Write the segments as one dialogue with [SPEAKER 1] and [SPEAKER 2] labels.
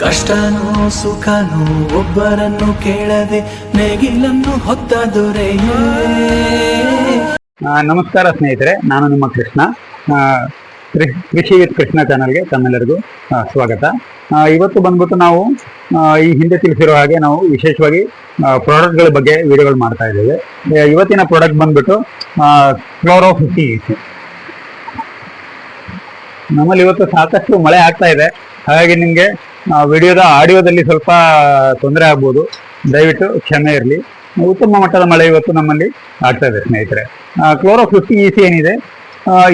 [SPEAKER 1] ಕಷ್ಟನೋ ಸುಖನೋ ಒಬ್ಬರನ್ನು ಕೇಳದೆ ನೇಗಿಲನ್ನು ಹೊತ್ತ ದೊರೆಯೇ?
[SPEAKER 2] ನಮಸ್ಕಾರ ಸ್ನೇಹಿತರೆ ನಾನು ನಿಮ್ಮ ಕೃಷ್ಣ. ಆ, ಕೃಷಿ ವಿತ್ ಕೃಷ್ಣ ಚಾನಲ್ಗೆ ತಮ್ಮೆಲ್ಲರಿಗೂ ಸ್ವಾಗತ. ಇವತ್ತು ಬಂದ್ಬಿಟ್ಟು ನಾವು ಈ ಹಿಂದೆ ತಿಳಿಸಿರೋ ಹಾಗೆ ನಾವು ವಿಶೇಷವಾಗಿ ಪ್ರಾಡಕ್ಟ್ಗಳ ಬಗ್ಗೆ ವಿಡಿಯೋಗಳು ಮಾಡ್ತಾ ಇದ್ದೇವೆ. ಇವತ್ತಿನ ಪ್ರಾಡಕ್ಟ್ ಬಂದ್ಬಿಟ್ಟು ಕ್ಲೋರೋ ಫಿಫ್ಟಿ ನಮ್ಮಲ್ಲಿ ಇವತ್ತು ಸಾಕಷ್ಟು ಮಳೆ ಆಗ್ತಾ ಇದೆ. ಹಾಗಾಗಿ ನಿಮಗೆ ವಿಡಿಯೋದ ಆಡಿಯೋದಲ್ಲಿ ಸ್ವಲ್ಪ ತೊಂದರೆ ಆಗ್ಬೋದು. ದಯವಿಟ್ಟು ಕ್ಷಮೆ ಇರಲಿ. ಉತ್ತಮ ಮಟ್ಟದ ಮಳೆ ಇವತ್ತು ನಮ್ಮಲ್ಲಿ ಆಗ್ತಾ ಇದೆ ಸ್ನೇಹಿತರೆ. ಕ್ಲೋರೋ ಫಿಫ್ಟಿ ಇ ಸಿ ಏನಿದೆ?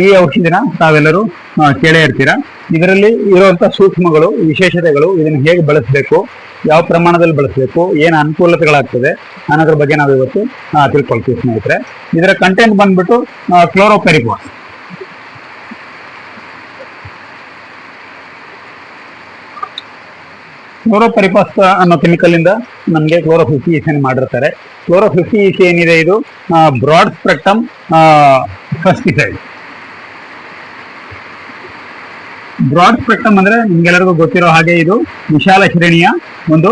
[SPEAKER 2] ಈ ಔಷಧಿನ ತಾವೆಲ್ಲರೂ ಕೇಳೇ ಇರ್ತೀರಾ? ಇದರಲ್ಲಿ ಇರುವಂಥ ಸೂಕ್ಷ್ಮಗಳು, ವಿಶೇಷತೆಗಳು ಇದನ್ನು ಹೇಗೆ ಬಳಸಬೇಕು, ಯಾವ ಪ್ರಮಾಣದಲ್ಲಿ ಬಳಸಬೇಕು, ಏನು ಅನುಕೂಲತೆಗಳಾಗ್ತದೆ ಅನ್ನೋದ್ರ ಬಗ್ಗೆ ನಾವು ಇವತ್ತು ತಿಳ್ಕೊಳ್ತೀವಿ ಸ್ನೇಹಿತರೆ. ಇದರ ಕಂಟೆಂಟ್ ಬಂದ್ಬಿಟ್ಟು ಕ್ಲೋರೋಪೆರಿಪಾಸ್ ಕ್ಲೋರೋಪರಿಪಾಸ್ ಅನ್ನೋ ಕೆಮಿಕಲ್ ಇಂದ ನಮಗೆ ಕ್ಲೋರೋ ಫಿಫ್ಟಿ ಇಸಿ ಮಾಡಿರ್ತಾರೆ ಕ್ಲೋರೋ ಫಿಫ್ಟಿ ಇಸಿ ಏನಿದೆ ಇದು broad spectrum pesticide broad spectrum ಅಂದ್ರೆ ನಿಮ್ಗೆಲ್ಲರಿಗೂ ಗೊತ್ತಿರೋ ಹಾಗೆ ಇದು ವಿಶಾಲ ಶ್ರೇಣಿಯ ಒಂದು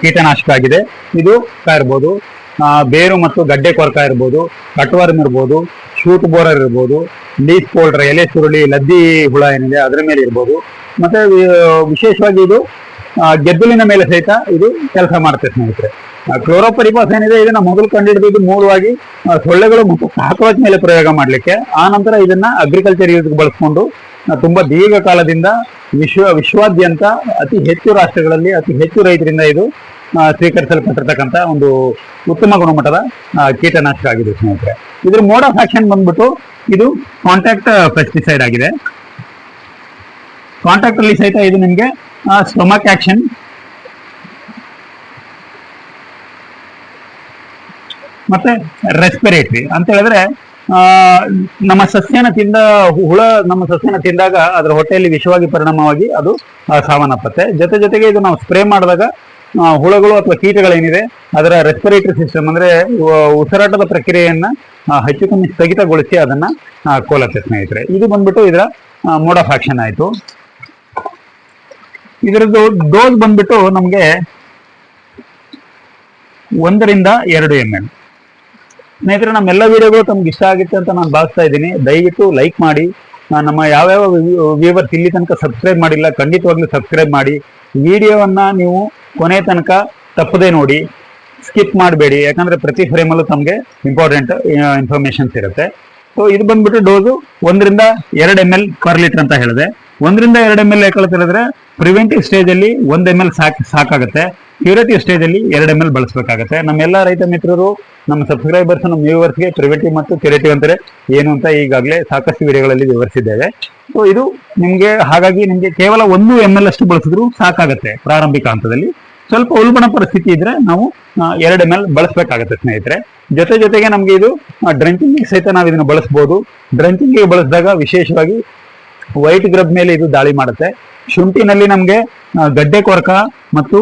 [SPEAKER 2] ಕೀಟನಾಶಕ ಆಗಿದೆ. ಇದು ಇರ್ಬೋದು ಬೇರು ಮತ್ತು ಗಡ್ಡೆ ಕೊರಕ ಇರ್ಬೋದು, ಕಟ್ವರ್ಮ್ ಇರ್ಬೋದು, ಶೂಟ್ ಬೋರರ್ ಇರ್ಬೋದು ಲೀಫ್ ಫೋಲ್ಡರ್ ಎಲೆ ಸುರುಳಿ, ಲದ್ದಿ ಹುಳ ಏನಿದೆ, ಅದರ ಮೇಲೆ ಇರ್ಬೋದು. ಮತ್ತೆ ವಿಶೇಷವಾಗಿ ಇದು ಗೆದ್ದಲಿನ ಮೇಲೆ ಸಹಿತ ಇದು ಕೆಲಸ ಮಾಡುತ್ತೆ ಸ್ನೇಹಿತರೆ. ಕ್ಲೋರೋಪರಿಪಾಸ್ ಏನಿದೆ, ಇದನ್ನ ಮೊದಲು ಕಂಡುಹಿಡಿದು ಮೂಲವಾಗಿ ಸೊಳ್ಳೆಗಳು ಮತ್ತು ಕಾಕ್ರೋಚ್ ಮೇಲೆ ಪ್ರಯೋಗ ಮಾಡಲಿಕ್ಕೆ. ಆ ನಂತರ ಇದನ್ನ ಅಗ್ರಿಕಲ್ಚರ್ ಯೂಸ್ ಬಳಸ್ಕೊಂಡು ತುಂಬಾ ದೀರ್ಘಕಾಲದಿಂದ ವಿಶ್ವ, ವಿಶ್ವಾದ್ಯಂತ ಅತಿ ಹೆಚ್ಚು ರಾಷ್ಟ್ರಗಳಲ್ಲಿ, ಅತಿ ಹೆಚ್ಚು ರೈತರಿಂದ ಇದು ಸ್ವೀಕರಿಸಲ್ಪಟ್ಟಿರ್ತಕ್ಕಂಥ ಒಂದು ಉತ್ತಮ ಗುಣಮಟ್ಟದ ಕೀಟನಾಶಕ ಆಗಿದೆ ಸ್ನೇಹಿತರೆ. ಇದ್ರ ಮೋಡ್ ಆಫ್ ಆಕ್ಷನ್ ಬಂದ್ಬಿಟ್ಟು ಇದು ಕಾಂಟ್ಯಾಕ್ಟ್ ಪೆಸ್ಟಿಸೈಡ್ ಆಗಿದೆ. ಕಾಂಟ್ಯಾಕ್ಟ್ ಅಲ್ಲಿ ಸಹಿತ ಇದು ನಿಮಗೆ ಸ್ಟೊಮಕ್ ಆಕ್ಷನ್ ಮತ್ತೆ ರೆಸ್ಪಿರೇಟರಿ ಅಂತ ಹೇಳಿದ್ರೆ ನಮ್ಮ ಸಸ್ಯನ ತಿಂದ, ಹುಳ ನಮ್ಮ ಸಸ್ಯನ ತಿಂದಾಗ ಅದರ ಹೊಟ್ಟೆಯಲ್ಲಿ ವಿಷವಾಗಿ ಪರಿಣಾಮವಾಗಿ ಅದು ಸಾವನ್ನಪ್ಪತ್ತೆ. ಜೊತೆ ಜೊತೆಗೆ ಇದು ನಾವು ಸ್ಪ್ರೇ ಮಾಡಿದಾಗ ಹುಳಗಳು ಅಥವಾ ಕೀಟಗಳೇನಿದೆ, ಅದರ ರೆಸ್ಪಿರೇಟರಿ ಸಿಸ್ಟಮ್ ಅಂದ್ರೆ ಉಸಿರಾಟದ ಪ್ರಕ್ರಿಯೆಯನ್ನ ಹೆಚ್ಚು ಕಮ್ಮಿ ಸ್ಥಗಿತಗೊಳಿಸಿ ಅದನ್ನ ಕೋಲತ್ತೆ ಸ್ನೇಹಿತರೆ. ಇದು ಬಂದ್ಬಿಟ್ಟು ಇದರ ಮೋಡ್ ಆಫ್ ಆಕ್ಷನ್ ಆಯ್ತು. ಇದರದ್ದು ಡೋಸ್ ಬಂದ್ಬಿಟ್ಟು ನಮಗೆ ಒಂದರಿಂದ ಎರಡು ಎಂ ಎಲ್ ಸ್ನೇಹಿತರೆ, ನಮ್ಮೆಲ್ಲ ವಿಡಿಯೋಗಳು ತಮ್ಗೆ ಇಷ್ಟ ಆಗುತ್ತೆ ಅಂತ ನಾನು ಭಾವಿಸ್ತಾ ಇದ್ದೀನಿ. ದಯವಿಟ್ಟು ಲೈಕ್ ಮಾಡಿ. ನಮ್ಮ ಯಾವ್ಯಾವ ವ್ಯೂವರ್ಸ್ ಇಲ್ಲಿ ತನಕ ಸಬ್ಸ್ಕ್ರೈಬ್ ಮಾಡಿಲ್ಲ, ಖಂಡಿತವಾಗ್ಲೂ ಸಬ್ಸ್ಕ್ರೈಬ್ ಮಾಡಿ. ವಿಡಿಯೋವನ್ನ ನೀವು ಕೊನೆ ತನಕ ತಪ್ಪದೇ ನೋಡಿ. ಸ್ಕಿಪ್ ಮಾಡಬೇಡಿ. ಯಾಕಂದ್ರೆ ಪ್ರತಿ ಫ್ರೇಮಲ್ಲೂ ತಮಗೆ ಇಂಪಾರ್ಟೆಂಟ್ ಇನ್ಫಾರ್ಮೇಶನ್ಸ್ ಇರುತ್ತೆ. ಸೊ ಇದು ಬಂದ್ಬಿಟ್ಟು ಡೋಸು ಒಂದರಿಂದ ಎರಡು ಎಂ ಎಲ್ ಪರ್ ಲೀಟರ್ ಅಂತ ಹೇಳಿದೆ. ಒಂದರಿಂದ ಎರಡು ಎಂ ಎಲ್ ಹೇಳ್ಕೊಳ್ತಿರೋದ್ರೆ ಪ್ರಿವೆಂಟಿವ್ ಸ್ಟೇಜ್ ಅಲ್ಲಿ ಒಂದ್ ಎಂ ಎಲ್ ಸಾಕ್, ಸಾಕಾಗುತ್ತೆ. ಕ್ಯೂರೇಟಿವ್ ಸ್ಟೇಜ್ ಅಲ್ಲಿ ಎರಡು ಎಂ ಎಲ್ ಬಳಸಬೇಕಾಗುತ್ತೆ. ನಮ್ಮೆಲ್ಲ ರೈತ ಮಿತ್ರರು, ನಮ್ಮ ಸಬ್ಸ್ಕ್ರೈಬರ್ಸ್ ನಮ್ಮ ವ್ಯೂವರ್ಸ್ಗೆ ಪ್ರಿವೆಂಟಿವ್ ಮತ್ತು ಕ್ಯೂರೇಟಿವ್ ಅಂತಾರೆ. ಏನು ಅಂತ ಈಗಾಗಲೇ ಸಾಕಷ್ಟು ವಿಡಿಯೋಗಳಲ್ಲಿ ವಿವರಿಸಿದ್ದೇವೆ. ಸೊ ಇದು ನಿಮ್ಗೆ, ಹಾಗಾಗಿ ನಿಮ್ಗೆ ಕೇವಲ ಒಂದು ಎಂ ಎಲ್ ಅಷ್ಟು ಬಳಸಿದ್ರು ಸಾಕಾಗುತ್ತೆ ಪ್ರಾರಂಭಿಕ ಹಂತದಲ್ಲಿ. ಸ್ವಲ್ಪ ಉಲ್ಬಣ ಪರಿಸ್ಥಿತಿ ಇದ್ರೆ ನಾವು ಎರಡು ಎಂ ಎಲ್ ಬಳಸಬೇಕಾಗುತ್ತೆ ಸ್ನೇಹಿತರೆ. ಜೊತೆ ಜೊತೆಗೆ ನಮ್ಗೆ ಇದು ಡ್ರಂಕಿಂಗ್ ಸಹಿತ ನಾವು ಇದನ್ನು ಬಳಸಬಹುದು ಡ್ರಂಕಿಂಗ್ ಬಳಸಿದಾಗ ವಿಶೇಷವಾಗಿ ವೈಟ್ ಗ್ರಬ್ ಮೇಲೆ ಇದು ದಾಳಿ ಮಾಡುತ್ತೆ. ಶುಂಠಿನಲ್ಲಿ ನಮಗೆ ಗಡ್ಡೆ ಕೊರಕ ಮತ್ತು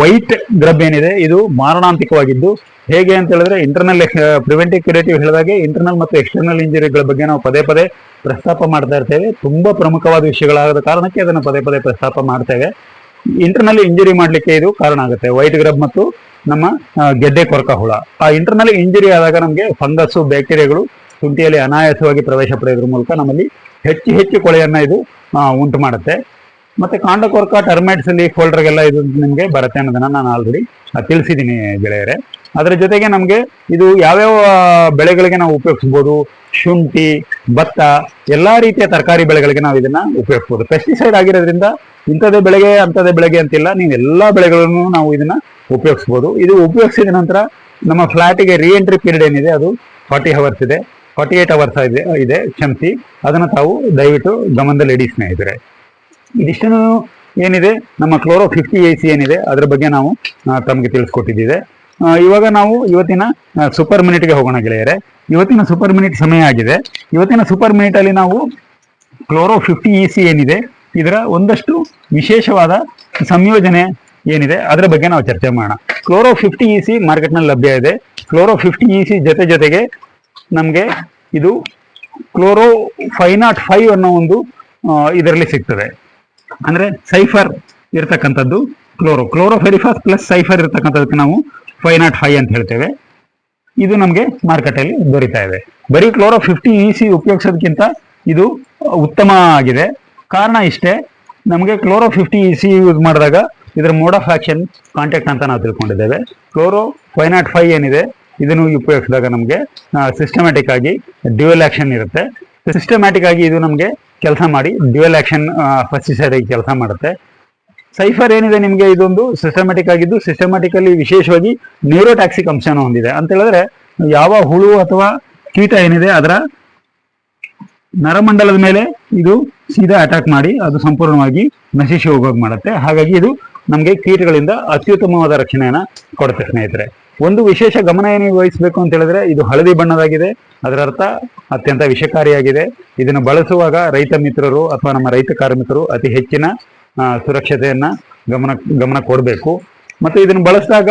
[SPEAKER 2] ವೈಟ್ ಗ್ರಬ್ ಏನಿದೆ, ಇದು ಮಾರಣಾಂತಿಕವಾಗಿದ್ದು, ಹೇಗೆ ಅಂತ ಹೇಳಿದ್ರೆ ಇಂಟರ್ನಲ್ ಪ್ರಿವೆಂಟಿವ್ ಕ್ರಿಯೇಟಿವ್ ಹೇಳಿದಾಗೆ ಇಂಟರ್ನಲ್ ಮತ್ತು ಎಕ್ಸ್ಟರ್ನಲ್ ಇಂಜುರಿಗಳ ಬಗ್ಗೆ ನಾವು ಪದೇ ಪದೇ ಪ್ರಸ್ತಾಪ ಮಾಡ್ತಾ ಇರ್ತೇವೆ. ತುಂಬಾ ಪ್ರಮುಖವಾದ ವಿಷಯಗಳಾದ ಕಾರಣಕ್ಕೆ ಅದನ್ನು ಪದೇ ಪದೇ ಪ್ರಸ್ತಾಪ ಮಾಡ್ತೇವೆ. ಇಂಟರ್ನಲ್ ಇಂಜುರಿ ಮಾಡ್ಲಿಕ್ಕೆ ಇದು ಕಾರಣ ಆಗುತ್ತೆ. ವೈಟ್ ಗ್ರಬ್ ಮತ್ತು ನಮ್ಮ ಗೆಡ್ಡೆ ಕೊರಕ ಹುಳ. ಆ ಇಂಟರ್ನಲ್ ಇಂಜುರಿ ಆದಾಗ ನಮಗೆ ಫಂಗಸ್ಸು ಬ್ಯಾಕ್ಟೀರಿಯಾಗಳು ಶುಂಠಿಯಲ್ಲಿ ಅನಾಯಾಸವಾಗಿ ಪ್ರವೇಶ ಪಡೆಯೋದ್ರ ಮೂಲಕ ನಮ್ಮಲ್ಲಿ ಹೆಚ್ಚು ಹೆಚ್ಚು ಕೊಳೆಯನ್ನು ಇದು ಉಂಟು ಮಾಡುತ್ತೆ. ಮತ್ತೆ ಕಾಂಡ ಕೊರಕ ಟರ್ಮೈಟ್ಸ್ ಅಲ್ಲಿ ಫೋಲ್ಡರ್ಗೆಲ್ಲ ಇದು ನಿಮಗೆ ಬರುತ್ತೆ ಅನ್ನೋದನ್ನ ನಾನು ಆಲ್ರೆಡಿ ತಿಳಿಸಿದ್ದೀನಿ ಗೆಳೆಯರೆ. ಅದರ ಜೊತೆಗೆ ನಮಗೆ ಇದು ಯಾವ್ಯಾವ ಬೆಳೆಗಳಿಗೆ ನಾವು ಉಪಯೋಗಿಸ್ಬೋದು, ಶುಂಠಿ, ಭತ್ತ, ಎಲ್ಲಾ ರೀತಿಯ ತರಕಾರಿ ಬೆಳೆಗಳಿಗೆ ನಾವು ಇದನ್ನ ಉಪಯೋಗಿಸ್ಬೋದು. ಪೆಸ್ಟಿಸೈಡ್ ಆಗಿರೋದ್ರಿಂದ ಇಂಥದೇ ಬೆಳೆಗೆ ಅಂಥದೇ ಬೆಳೆಗೆ ಅಂತಿಲ್ಲ ನೀವು ಎಲ್ಲಾ ಬೆಳೆಗಳನ್ನು ನಾವು ಇದನ್ನ ಉಪಯೋಗಿಸ್ಬೋದು. ಇದು ಉಪಯೋಗಿಸಿದ ನಂತರ ನಮ್ಮ ಫ್ಲಾಟಿಗೆ ರೀ ಎಂಟ್ರಿ ಪೀರಿಯಡ್ ಏನಿದೆ, ಅದು ಫಾರ್ಟಿ ಹವರ್ಸ್ ಇದೆ. ಫಾರ್ಟಿ ಏಟ್ ಅವರ್ಸ್ ಇದೆ ಇದೆ ಕ್ಷಮಿಸಿ. ಅದನ್ನ ತಾವು ದಯವಿಟ್ಟು ಗಮನದಲ್ಲಿ ಇಡಿ ಸ್ನೇಹಿತರೆ. ಇದಿಷ್ಟು ಏನಿದೆ? ನಮ್ಮ ಕ್ಲೋರೋ ಫಿಫ್ಟಿ ಎ ಸಿ ಏನಿದೆ? ಅದರ ಬಗ್ಗೆ ನಾವು ತಮಗೆ ತಿಳಿಸ್ಕೊಟ್ಟಿದ್ದೀವಿ ಇವಾಗ ನಾವು ಇವತ್ತಿನ ಸೂಪರ್ ಮಿನಿಟ್ಗೆ ಹೋಗೋಣ ಗೆಳೆಯರೆ. ಇವತ್ತಿನ ಸೂಪರ್ ಮಿನಿಟ್ ಸಮಯ ಆಗಿದೆ. ಇವತ್ತಿನ ಸೂಪರ್ ಮಿನಿಟ್ ಅಲ್ಲಿ ನಾವು ಕ್ಲೋರೋ ಫಿಫ್ಟಿ ಇ ಸಿ ಏನಿದೆ? ಇದರ ಒಂದಷ್ಟು ವಿಶೇಷವಾದ ಸಂಯೋಜನೆ ಏನಿದೆ? ಅದರ ಬಗ್ಗೆ ನಾವು ಚರ್ಚೆ ಮಾಡೋಣ. ಕ್ಲೋರೋ ಫಿಫ್ಟಿ ಇ ಸಿ ಮಾರ್ಕೆಟ್ನಲ್ಲಿ ಲಭ್ಯ ಇದೆ. ಕ್ಲೋರೋ ಫಿಫ್ಟಿ ಇ ಸಿ ಜೊತೆ ಜೊತೆಗೆ ನಮಗೆ ಇದು ಕ್ಲೋರೋ ಫೈವ್ ನಾಟ್ ಫೈವ್ ಅನ್ನೋ ಒಂದು ಇದರಲ್ಲಿ ಸಿಗ್ತದೆ. ಅಂದ್ರೆ ಸೈಫರ್ ಇರ್ತಕ್ಕಂಥದ್ದು ಕ್ಲೋರೋ. ಕ್ಲೋರೋಫೆರಿಫಾಸ್ ಪ್ಲಸ್ ಸೈಫರ್ ಇರ್ತಕ್ಕಂಥದಕ್ಕೆ ನಾವು ಫೈವ್ ನಾಟ್ ಫೈವ್ ಅಂತ ಹೇಳ್ತೇವೆ. ಇದು ನಮಗೆ ಮಾರ್ಕೆಟಲ್ಲಿ ದೊರೀತಾ ಇದೆ. ಬರೀ ಕ್ಲೋರೋ ಫಿಫ್ಟಿ ಇ ಸಿ ಉಪಯೋಗಿಸೋದಕ್ಕಿಂತ ಇದು ಉತ್ತಮ ಆಗಿದೆ. ಕಾರಣ ಇಷ್ಟೇ, ನಮಗೆ chloro fifty E C use ಮಾಡಿದಾಗ ಇದರ ಮೋಡ್ ಆಫ್ ಆಕ್ಷನ್ ಕಾಂಟ್ಯಾಕ್ಟ್ ಅಂತ ನಾವು ತಿಳ್ಕೊಂಡಿದ್ದೇವೆ. ಕ್ಲೋರೋ ಫೈವ್ ನಾಟ್ ಫೈವ್ ಏನಿದೆ ಇದನ್ನು ಉಪಯೋಗಿಸಿದಾಗ ನಮಗೆ ಸಿಸ್ಟಮ್ಯಾಟಿಕ್ ಆಗಿ ಡ್ಯುಯಲ್ ಆಕ್ಷನ್ ಇರುತ್ತೆ. ಸಿಸ್ಟಮ್ಯಾಟಿಕ್ ಆಗಿ ಇದು ನಮಗೆ ಕೆಲಸ ಮಾಡಿ ಡ್ಯುಯಲ್ ಆಕ್ಷನ್ ಫಸ್ಟಿಸೈಡ್ ಆಗಿ ಕೆಲಸ ಮಾಡುತ್ತೆ. ಸೈಫರ್ ಏನಿದೆ ನಿಮಗೆ ಇದೊಂದು ಸಿಸ್ಟಮ್ಯಾಟಿಕ್ ಆಗಿದ್ದು ಸಿಸ್ಟಮ್ಯಾಟಿಕಲಿ ವಿಶೇಷವಾಗಿ ನ್ಯೂರೋಟ್ಯಾಕ್ಸಿಕ್ ಅಂಶನ ಹೊಂದಿದೆ. ಅಂತ ಹೇಳಿದ್ರೆ, ಯಾವ ಹುಳು ಅಥವಾ ಕೀಟ ಏನಿದೆ ಅದರ ನರಮಂಡಲದ ಮೇಲೆ ಇದು ಸೀದಾ ಅಟ್ಯಾಕ್ ಮಾಡಿ ಅದು ಸಂಪೂರ್ಣವಾಗಿ ನಶಿಸಿ ಹೋಗೋಗಿ ಮಾಡುತ್ತೆ. ಹಾಗಾಗಿ ಇದು ನಮಗೆ ಕೀಟಗಳಿಂದ ಅತ್ಯುತ್ತಮವಾದ ರಕ್ಷಣೆಯನ್ನ ಕೊಡುತ್ತೆ ಸ್ನೇಹಿತರೆ. ಒಂದು ವಿಶೇಷ ಗಮನ ಏನು ವಹಿಸಬೇಕು ಅಂತ ಹೇಳಿದ್ರೆ ಇದು ಹಳದಿ ಬಣ್ಣದಾಗಿದೆ. ಅದರ ಅರ್ಥ ಅತ್ಯಂತ ವಿಷಕಾರಿಯಾಗಿದೆ. ಇದನ್ನು ಬಳಸುವಾಗ ರೈತ ಮಿತ್ರರು ಅಥವಾ ನಮ್ಮ ರೈತ ಕಾರ್ಮಿಕರು ಅತಿ ಹೆಚ್ಚಿನ ಸುರಕ್ಷತೆಯನ್ನ ಗಮನ ಗಮನ ಕೊಡಬೇಕು. ಮತ್ತೆ ಇದನ್ನು ಬಳಸಿದಾಗ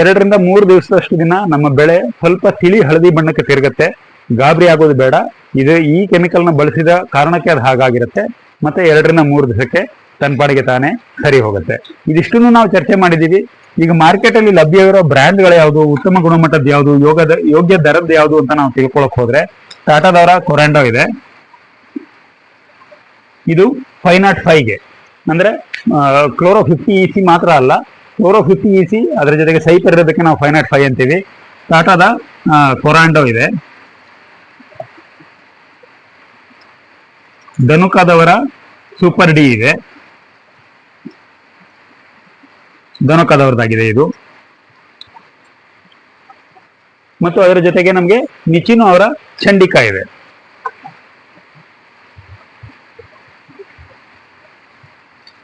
[SPEAKER 2] ಎರಡರಿಂದ ಮೂರು ದಿವಸದಷ್ಟು ದಿನ ನಮ್ಮ ಬೆಳೆ ಸ್ವಲ್ಪ ತಿಳಿ ಹಳದಿ ಬಣ್ಣಕ್ಕೆ ತಿರುಗುತ್ತೆ. ಗಾಬರಿ ಆಗೋದು ಬೇಡ. ಇದು ಈ ಕೆಮಿಕಲ್ನ ಬಳಸಿದ ಕಾರಣಕ್ಕೆ ಅದು ಹಾಗಾಗಿರುತ್ತೆ. ಮತ್ತೆ ಎರಡರಿಂದ ಮೂರು ದಿವಸಕ್ಕೆ ತನ್ನ ಪಾಡಿಗೆ ತಾನೇ ಸರಿ ಹೋಗುತ್ತೆ. ಇದಿಷ್ಟನ್ನು ನಾವು ಚರ್ಚೆ ಮಾಡಿದ್ದೀವಿ. ಈಗ ಮಾರ್ಕೆಟ್ ಅಲ್ಲಿ ಲಭ್ಯವಿರೋ ಬ್ರ್ಯಾಂಡ್ಗಳು ಯಾವುದು? ಉತ್ತಮ ಗುಣಮಟ್ಟದ ಯಾವುದು? ಯೋಗದ, ಯೋಗ್ಯ ದರದ ಯಾವುದು ಅಂತ ನಾವು ತಿಳ್ಕೊಳಕ್ ಹೋದ್ರೆ ಟಾಟಾದವರ ಕೊರಾಂಡೋ ಇದೆ. ಇದು ಫೈವ್ ನಾಟ್ ಫೈವ್ಗೆ ಅಂದ್ರೆ ಕ್ಲೋರೋ ಫಿಫ್ಟಿ ಇ ಸಿ ಮಾತ್ರ ಅಲ್ಲ. ಕ್ಲೋರೋ ಫಿಫ್ಟಿ ಇ ಸಿ ಅದರ ಜೊತೆಗೆ ಸೈಪರ್ ಇರೋದಕ್ಕೆ ನಾವು ಫೈವ್ ನಾಟ್ ಫೈವ್ ಅಂತೀವಿ. ಟಾಟಾದ ಕೊರಾಂಡೋ ಇದೆ. ಧನುಕಾದವರ ಸೂಪರ್ ಡಿ ಇದೆ. ಧನುಕಾದವರದಾಗಿದೆ ಇದು. ಮತ್ತು ಅದರ ಜೊತೆಗೆ ನಮಗೆ ನಿಚಿನು ಅವರ ಚಂಡಿಕ ಇದೆ.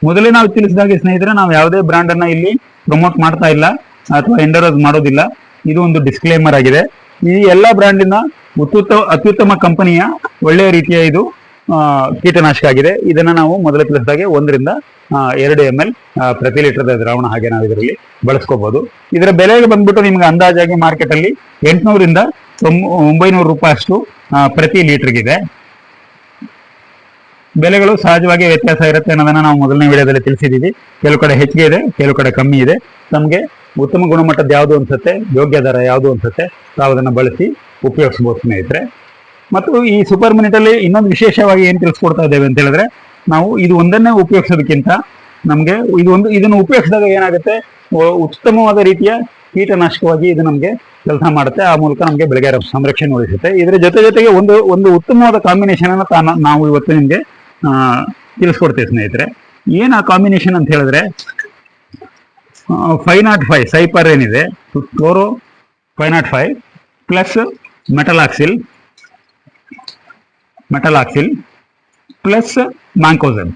[SPEAKER 2] ಮೊದಲೇ ನಾವು ತಿಳಿಸಿದಾಗೆ ಸ್ನೇಹಿತರೆ, ನಾವು ಯಾವುದೇ ಬ್ರಾಂಡ್ ಅನ್ನ ಇಲ್ಲಿ ಪ್ರಮೋಟ್ ಮಾಡ್ತಾ ಇಲ್ಲ ಅಥವಾ ಎಂಡರೋಸ್ ಮಾಡೋದಿಲ್ಲ. ಇದು ಒಂದು ಡಿಸ್ಕ್ಲೇಮರ್ ಆಗಿದೆ. ಈ ಎಲ್ಲ ಬ್ರಾಂಡಿನ ಉತ್ತುತ್ತ ಅತ್ಯುತ್ತಮ ಕಂಪನಿಯ ಒಳ್ಳೆಯ ರೀತಿಯ ಇದು ಕೀಟನಾಶಕ ಆಗಿದೆ. ಇದನ್ನ ನಾವು ಮೊದಲ ತಿಳಿಸಿದಾಗೆ ಒಂದರಿಂದ ಎರಡು ಎಂ ಎಲ್ ಪ್ರತಿ ಲೀಟರ್ ದ್ರಾವಣ ಹಾಗೆ ನಾವು ಇದರಲ್ಲಿ ಬಳಸ್ಕೋಬಹುದು ಇದರ ಬೆಲೆ ಬಂದ್ಬಿಟ್ಟು ನಿಮ್ಗೆ ಅಂದಾಜಾಗಿ ಮಾರ್ಕೆಟ್ ಅಲ್ಲಿ ಎಂಟುನೂರಿಂದ ಒಂಬೈನೂರು ರೂಪಾಯಿ ಅಷ್ಟು ಪ್ರತಿ ಲೀಟರ್ಗಿದೆ ಬೆಲೆಗಳು ಸಹಜವಾಗಿ ವ್ಯತ್ಯಾಸ ಇರುತ್ತೆ ಅನ್ನೋದನ್ನ ನಾವು ಮೊದಲನೇ ವಿಡಿಯೋದಲ್ಲಿ ತಿಳಿಸಿದ್ದೀವಿ ಕೆಲವು ಕಡೆ ಹೆಚ್ಚಿಗೆ ಇದೆ, ಕೆಲವು ಕಡೆ ಕಮ್ಮಿ ಇದೆ. ನಮಗೆ ಉತ್ತಮ ಗುಣಮಟ್ಟದ ಯಾವುದು ಅನ್ಸುತ್ತೆ, ಯೋಗ್ಯ ದರ ಯಾವುದು ಅನ್ಸುತ್ತೆ ತಾವು ಅದನ್ನು ಬಳಸಿ ಉಪಯೋಗಿಸ್ಬೋದು ಸ್ನೇಹಿತರೆ. ಮತ್ತು ಈ ಸೂಪರ್ ಮಿನಿಟಲ್ಲಿ ಇನ್ನೊಂದು ವಿಶೇಷವಾಗಿ ಏನು ತಿಳಿಸ್ಕೊಡ್ತಾ ಇದ್ದೇವೆ ಅಂತ ಹೇಳಿದ್ರೆ, ನಾವು ಇದು ಒಂದನ್ನೇ ಉಪಯೋಗಿಸೋದಕ್ಕಿಂತ ನಮಗೆ ಇದು ಒಂದು, ಇದನ್ನು ಉಪಯೋಗಿಸಿದಾಗ ಏನಾಗುತ್ತೆ? ಉತ್ತಮವಾದ ರೀತಿಯ ಕೀಟನಾಶಕವಾಗಿ ಇದು ನಮಗೆ ಕೆಲಸ ಮಾಡುತ್ತೆ. ಆ ಮೂಲಕ ನಮಗೆ ಬೆಳೆಗಾರ ಸಂರಕ್ಷಣೆ ಒದಗಿಸುತ್ತೆ. ಇದರ ಜೊತೆ ಜೊತೆಗೆ ಒಂದು ಒಂದು ಉತ್ತಮವಾದ ಕಾಂಬಿನೇಷನ್ ಅನ್ನು ನಾವು ಇವತ್ತು ನಿಮಗೆ ತಿಳಿಸ್ಕೊಡ್ತೇವೆ ಸ್ನೇಹಿತರೆ. ಏನು ಆ ಕಾಂಬಿನೇಷನ್ ಅಂತ ಹೇಳಿದ್ರೆ ಫೈವ್ ನಾಟ್ ಫೈವ್ ಸೈಪರ್ ಏನಿದೆ, chloro five nought five plus metalaxyl metalaxyl plus mancozeb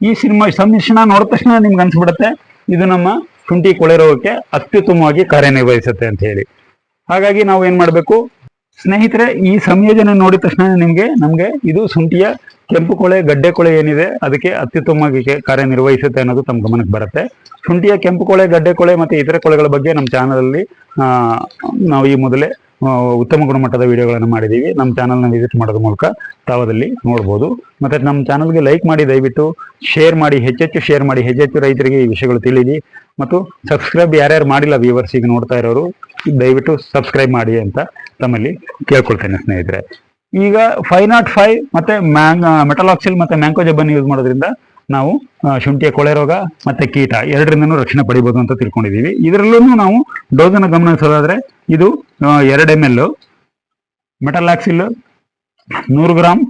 [SPEAKER 2] ಈ ಸಿನಿಮಾ ಸಮ್ಮಿಶ್ರಣ ನೋಡಿದ ತಕ್ಷಣ ನಿಮ್ಗೆ ಅನ್ಸ್ಬಿಡುತ್ತೆ, ಇದು ನಮ್ಮ ಶುಂಠಿ ಕೊಳೆ ರೋಗಕ್ಕೆ ಅತ್ಯುತ್ತಮವಾಗಿ ಕಾರ್ಯನಿರ್ವಹಿಸುತ್ತೆ ಅಂತ ಹೇಳಿ. ಹಾಗಾಗಿ ನಾವು ಏನ್ ಮಾಡಬೇಕು, ಸ್ನೇಹಿತರೆ, ಈ ಸಂಯೋಜನೆ ನೋಡಿದ ತಕ್ಷಣ ನಿಮಗೆ, ನಮಗೆ ಇದು ಶುಂಠಿಯ ಕೆಂಪು ಕೊಳೆ, ಗಡ್ಡೆ ಕೊಳೆ ಏನಿದೆ, ಅದಕ್ಕೆ ಅತ್ಯುತ್ತಮವಾಗಿ ಕಾರ್ಯನಿರ್ವಹಿಸುತ್ತೆ ಅನ್ನೋದು ತಮ್ಮ ಗಮನಕ್ಕೆ ಬರುತ್ತೆ. ಶುಂಠಿಯ ಕೆಂಪು ಕೊಳೆ, ಗಡ್ಡೆ ಕೊಳೆ ಮತ್ತೆ ಇತರೆ ಕೊಳೆಗಳ ಬಗ್ಗೆ ನಮ್ಮ ಚಾನಲಲ್ಲಿ ನಾವು ಈ ಮೊದಲೇ ಉತ್ತಮ ಗುಣಮಟ್ಟದ ವಿಡಿಯೋಗಳನ್ನು ಮಾಡಿದ್ದೀವಿ. ನಮ್ಮ ಚಾನಲ್ನ ವಿಸಿಟ್ ಮಾಡೋದ್ರ ಮೂಲಕ ತಾವದಲ್ಲಿ ನೋಡ್ಬೋದು. ಮತ್ತೆ ನಮ್ಮ ಚಾನಲ್ಗೆ ಲೈಕ್ ಮಾಡಿ, ದಯವಿಟ್ಟು ಶೇರ್ ಮಾಡಿ, ಹೆಚ್ಚೆಚ್ಚು ಶೇರ್ ಮಾಡಿ, ಹೆಚ್ಚೆಚ್ಚು ರೈತರಿಗೆ ಈ ವಿಷಯಗಳು ತಿಳಿದಿ ಮತ್ತು ಸಬ್ಸ್ಕ್ರೈಬ್ ಯಾರ್ಯಾರು ಮಾಡಿಲ್ಲ ವ್ಯೂವರ್ಸ್ ಈಗ ನೋಡ್ತಾ ಇರೋರು, ದಯವಿಟ್ಟು ಸಬ್ಸ್ಕ್ರೈಬ್ ಮಾಡಿ ಅಂತ ತಮ್ಮಲ್ಲಿ ಕೇಳ್ಕೊಳ್ತೇನೆ ಸ್ನೇಹಿತರೆ. ಈಗ ಫೈವ್ ನಾಟ್ ಫೈವ್ ಮತ್ತೆ ಮ್ಯಾಂಗ್ ಮೆಟಲಾಕ್ಸಿಲ್ ಮತ್ತೆ ಮ್ಯಾಂಕೋ ಜಬ್ಬನ್ನು ಯೂಸ್ ಮಾಡೋದ್ರಿಂದ ನಾವು ಶುಂಠಿಯ ಕೊಳೆ ರೋಗ ಮತ್ತೆ ಕೀಟ ಎರಡರಿಂದನೂ ರಕ್ಷಣೆ ಪಡಿಬೋದು ಅಂತ ತಿಳ್ಕೊಂಡಿದೀವಿ ಇದರಲ್ಲೂ ನಾವು ಡೋಸನ್ನು ಗಮನಿಸೋದಾದ್ರೆ ಇದು ಎರಡು ಎಂ ಎಲ್ ಮೆಟಲಾಕ್ಸಿಲ್ ನೂರು ಗ್ರಾಮ್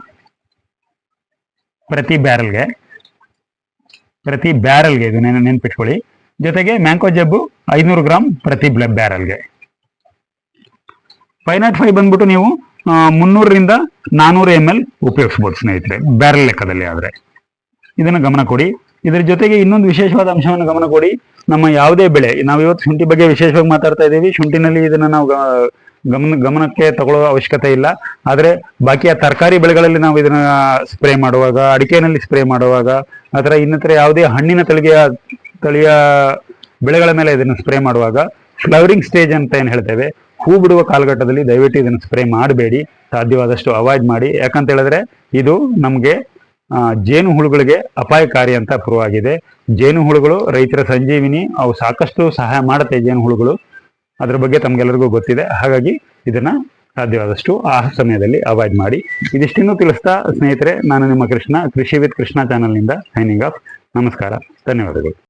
[SPEAKER 2] ಪ್ರತಿ ಬ್ಯಾರಲ್ಗೆ ಪ್ರತಿ ಬ್ಯಾರಲ್ಗೆ ಇದು ನೆನ, ನೆನ್ಪಿಟ್ಕೊಳ್ಳಿ. ಜೊತೆಗೆ ಮ್ಯಾಂಕೋ ಜಬ್ಬು ಐನೂರು ಗ್ರಾಮ್ ಪ್ರತಿ ಬ್ಯಾರಲ್ಗೆ. ಫೈವ್ ನಾಟ್ ಫೈವ್ ಬಂದ್ಬಿಟ್ಟು ನೀವು ಮುನ್ನೂರರಿಂದ ನಾನೂರು ಎಂ ಎಲ್ ಉಪಯೋಗಿಸ್ಬೋದು ಸ್ನೇಹಿತರೆ, ಬ್ಯಾರಲ್ ಲೆಕ್ಕದಲ್ಲಿ ಆದರೆ. ಇದನ್ನು ಗಮನ ಕೊಡಿ. ಇದರ ಜೊತೆಗೆ ಇನ್ನೊಂದು ವಿಶೇಷವಾದ ಅಂಶವನ್ನು ಗಮನ ಕೊಡಿ. ನಮ್ಮ ಯಾವುದೇ ಬೆಳೆ ನಾವು ಇವತ್ತು ಶುಂಠಿ ಬಗ್ಗೆ ವಿಶೇಷವಾಗಿ ಮಾತಾಡ್ತಾ ಇದ್ದೀವಿ. ಶುಂಠಿನಲ್ಲಿ ಇದನ್ನು ನಾವು ಗಮನ, ಗಮನಕ್ಕೆ ತಗೊಳ್ಳೋ ಅವಶ್ಯಕತೆ ಇಲ್ಲ. ಆದರೆ ಬಾಕಿಯ ತರಕಾರಿ ಬೆಳೆಗಳಲ್ಲಿ ನಾವು ಇದನ್ನ ಸ್ಪ್ರೇ ಮಾಡುವಾಗ ಅಡಿಕೆನಲ್ಲಿ ಸ್ಪ್ರೇ ಮಾಡುವಾಗ ಅಥವಾ ಇನ್ನಿತರ ಯಾವುದೇ ಹಣ್ಣಿನ ತಳಿಗೆಯ, ತಳಿಯ ಬೆಳೆಗಳ ಮೇಲೆ ಇದನ್ನು ಸ್ಪ್ರೇ ಮಾಡುವಾಗ, ಫ್ಲವರಿಂಗ್ ಸ್ಟೇಜ್ ಅಂತ ಏನು ಹೇಳ್ತೇವೆ, ಹೂ ಬಿಡುವ ಕಾಲಘಟ್ಟದಲ್ಲಿ ದಯವಿಟ್ಟು ಇದನ್ನು ಸ್ಪ್ರೇ ಮಾಡಬೇಡಿ. ಸಾಧ್ಯವಾದಷ್ಟು ಅವಾಯ್ಡ್ ಮಾಡಿ. ಯಾಕಂತ ಹೇಳಿದ್ರೆ ಇದು ನಮಗೆ ಜೇನು ಹುಳುಗಳಿಗೆ ಅಪಾಯಕಾರಿ ಅಂತ ಪ್ರೂವ್ ಆಗಿದೆ ಜೇನು ಹುಳುಗಳು ರೈತರ ಸಂಜೀವಿನಿ, ಅವು ಸಾಕಷ್ಟು ಸಹಾಯ ಮಾಡುತ್ತೆ ಜೇನು ಹುಳುಗಳು ಅದ್ರ ಬಗ್ಗೆ ತಮ್ಗೆಲ್ಲರಿಗೂ ಗೊತ್ತಿದೆ. ಹಾಗಾಗಿ ಇದನ್ನ ಸಾಧ್ಯವಾದಷ್ಟು ಆ ಸಮಯದಲ್ಲಿ ಅವಾಯ್ಡ್ ಮಾಡಿ. ಇದಿಷ್ಟಿನ್ನೂ ತಿಳಿಸ್ತಾ ಸ್ನೇಹಿತರೆ, ನಾನು ನಿಮ್ಮ ಕೃಷ್ಣ, ಕೃಷಿ ವಿತ್ ಕೃಷ್ಣ ಚಾನಲ್ನಿಂದ ಸೈನಿಂಗ್ ಆಫ್ ನಮಸ್ಕಾರ. ಧನ್ಯವಾದಗಳು.